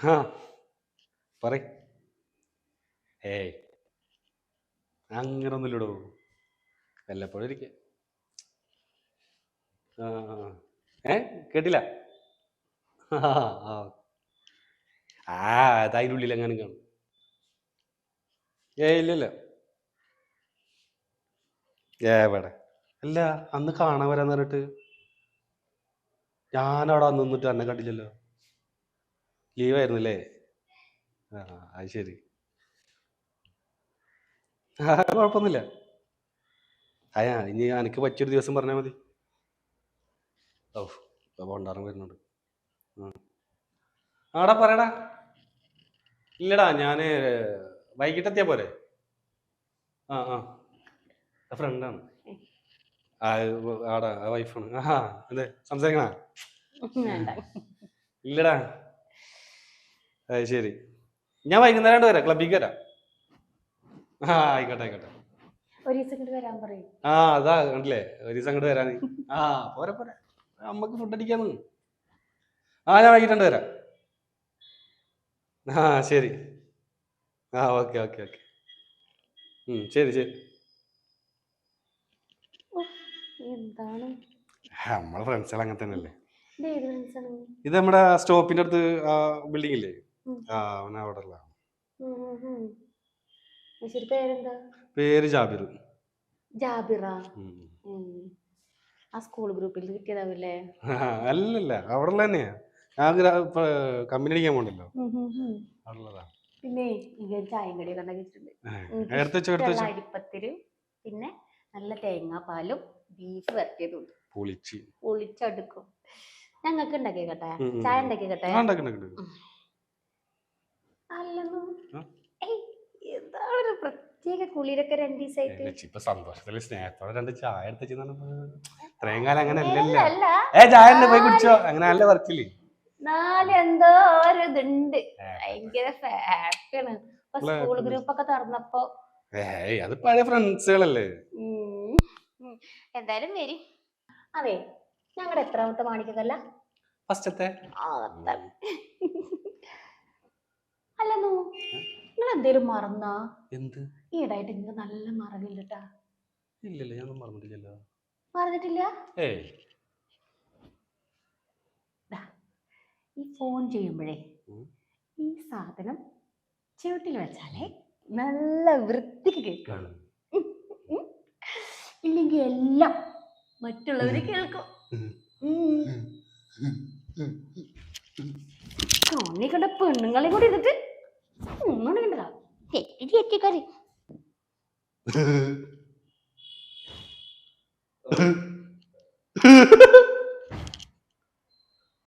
ആ പറ ഏയ് അങ്ങനൊന്നുമില്ലടോ. വല്ലപ്പോഴും ഇരിക്ക. ആ. ഏ കേട്ടില്ല. ആ ആ. ഉള്ളിൽ എങ്ങാനും കാണും. ഏ ഇല്ലല്ല എവിടെ അല്ല അന്ന് കാണാൻ വരാന്ന് പറഞ്ഞിട്ട്. ഞാനവിടെ അന്ന് നിന്നിട്ട് എന്നെ കണ്ടില്ലല്ലോ. ലീവായിരുന്നല്ലേ? ആ അത് ശരി. ആ കുഴപ്പമൊന്നുമില്ല. അയാ ഇനി എനിക്ക് പറ്റിയൊരു ദിവസം പറഞ്ഞാൽ മതി. ഓ ഇപ്പോൾ ഭണ്ഡാരം വരുന്നുണ്ട്. ആടാ പറയടാ. ഇല്ലടാ ഞാൻ വൈകിട്ടെത്തിയാ പോരെ? ആ ആ. ഫ്രണ്ടാണ്. ആടാ വൈഫാണ്. ആ അതെ സംസാരിക്കണ? ഇല്ലടാ. അത് ശരി. ഞാൻ വൈകുന്നേരം വരാം. ക്ലബിലേക്ക് വരാം. ആ ആയിക്കോട്ടെ ആയിക്കോട്ടെ. ഒരു ദിവസം ഇങ്ങോട്ട് വരാൻ പറയും. ആ അതാ കണ്ടില്ലേ? ഒരു ദിവസം അങ്ങോട്ട് വരാൻ ആ പോരെ പോരെ. അമ്മയ്ക്ക് ഫുഡ് അടിക്കാന്ന്. ആ ഞാൻ വൈകിട്ടുണ്ട് വരാം. ആ ശരി. ആ ഓക്കെ ഓക്കെ ഓക്കെ. ശരി ശരി. എന്താണ്? നമ്മളെ ഫ്രണ്ട്സുകൾ അങ്ങനെ തന്നെയല്ലേ ഇത് നമ്മുടെ സ്റ്റോപ്പിന്റെ അടുത്ത് ബിൽഡിംഗ് ഇല്ലേ? അവൻ അവിടെ പേരെന്താ? പേര് ജാബിർ. ജാബിറ. ആ സ്കൂൾ ഗ്രൂപ്പിൽ കിട്ടിയതാവില്ലേ? അല്ലല്ല അവിടെ ഉള്ള തന്നെയാ. ഞാൻ കമ്പനി അടിക്കാൻ പോണ്ടല്ലോ അവിടെ പിന്നെ ഇങ്ങനെ ചായയും കടിയൊക്കെ അരിപ്പത്തിരും പിന്നെ നല്ല തേങ്ങാപ്പാലും ബീഫ് വരട്ടിയതും ഉണ്ട് പൊളിച്ച്. ഒളിച്ചടുക്കും ഞങ്ങൾക്ക് ഉണ്ടാക്കി കേട്ടെ ഉം, ഉം, ചായ ഉം. ഉണ്ടാക്കി കേട്ടെ ആ, ഉണ്ടാക്ക്, ഉണ്ടാക്ക്, ഉണ്ടാക്ക്. അല്ലെന്നു ആ? ഏയ് എന്താണ് ഒരു പ്രത്യേക കുളിരൊക്കെ രണ്ട് ദിവസമായിട്ട് ഇപ്പൊ സന്തോഷത്തിൽ സ്നേഹത്തോടെ രണ്ട് ചായ ഇത്രയും കാലം അങ്ങനെ അല്ലല്ലോ. അല്ല. ഏ ചായ പോയി കുടിച്ചോ? അങ്ങനെ നല്ല വർക്കില്ലേ? നാലെന്തോ ഒരു ഇതുണ്ട്. ഭയങ്കര ഫാക്ടാണ് സ്കൂൾ ഗ്രൂപ്പ് ഒക്കെ തുറന്നപ്പോ. അത് പഴയ ഫ്രണ്ട്സുകളല്ലേ. എന്തായാലും വരി. അതെ ഞങ്ങളുടെ എത്രാമത്തെ മാണിക്കല്ല ഫസ്റ്റത്തെ. നിങ്ങൾ എന്തേലും മറന്നാ? എന്ത്? ഈടായിട്ട് നിങ്ങൾക്ക് നല്ല മറവില്ലട്ടാ. ഇല്ലല്ലോ ഞാൻ മറന്നിട്ടില്ലല്ലോ. മറന്നിട്ടില്ല? ഏയ്. ഈ ഫോൺ ചെയ്യുമ്പോഴേ. ഈ സാധനം ചുവട്ടിൽ വെച്ചാലേ നല്ല വൃത്തിക്ക് കേൾക്കും. കാണും. ഇല്ലെങ്കിൽ എല്ലാം മറ്റുള്ളവര് കേൾക്കും. ഒന്നും കണ്ടതാ തെറ്റി തെറ്റിക്കാരി